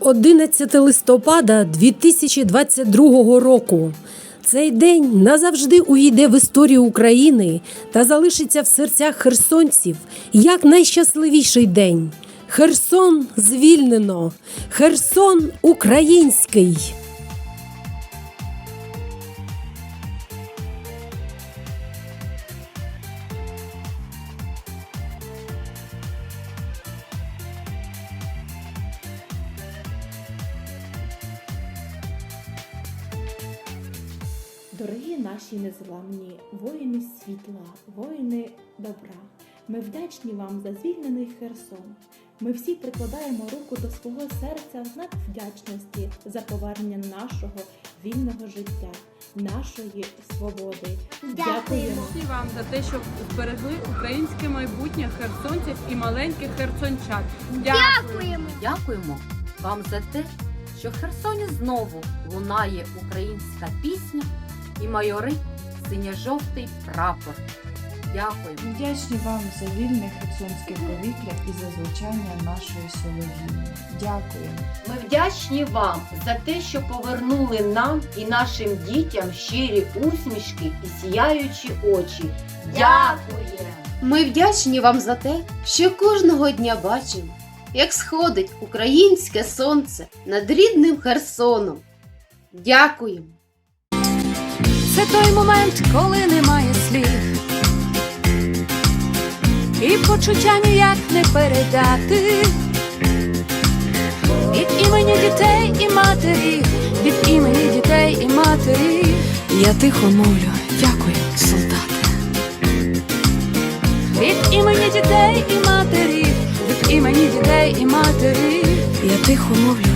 11 листопада 2022 року. Цей день назавжди увійде в історію України та залишиться в серцях херсонців як найщасливіший день. Херсон звільнено, Херсон український. Дорогі наші незламні воїни світла, воїни добра, ми вдячні вам за звільнений Херсон. Ми всі прикладаємо руку до свого серця в знак вдячності за повернення нашого вільного життя, нашої свободи. Дякуємо вам за те, що зберегли українське майбутнє херсонців і маленьких херсончат. Дякуємо. Дякуємо вам за те, що в Херсоні знову лунає українська пісня і майорить синьо-жовтий прапор. Дякуємо. Вдячні вам за вільне херсонське повітря і за звучання нашої солов'їни. Дякуємо. Ми вдячні вам за те, що повернули нам і нашим дітям щирі усмішки і сіяючі очі. Дякуємо! Ми вдячні вам за те, що кожного дня бачимо, як сходить українське сонце над рідним Херсоном. Дякуємо! Це той момент, коли немає слів. І почуття ніяк не передати. Від імені дітей і матері, від імені дітей і матері. Я тихо мовлю, дякую, солдати. Від імені дітей і матері, від імені дітей і матері. Я тихо мовлю,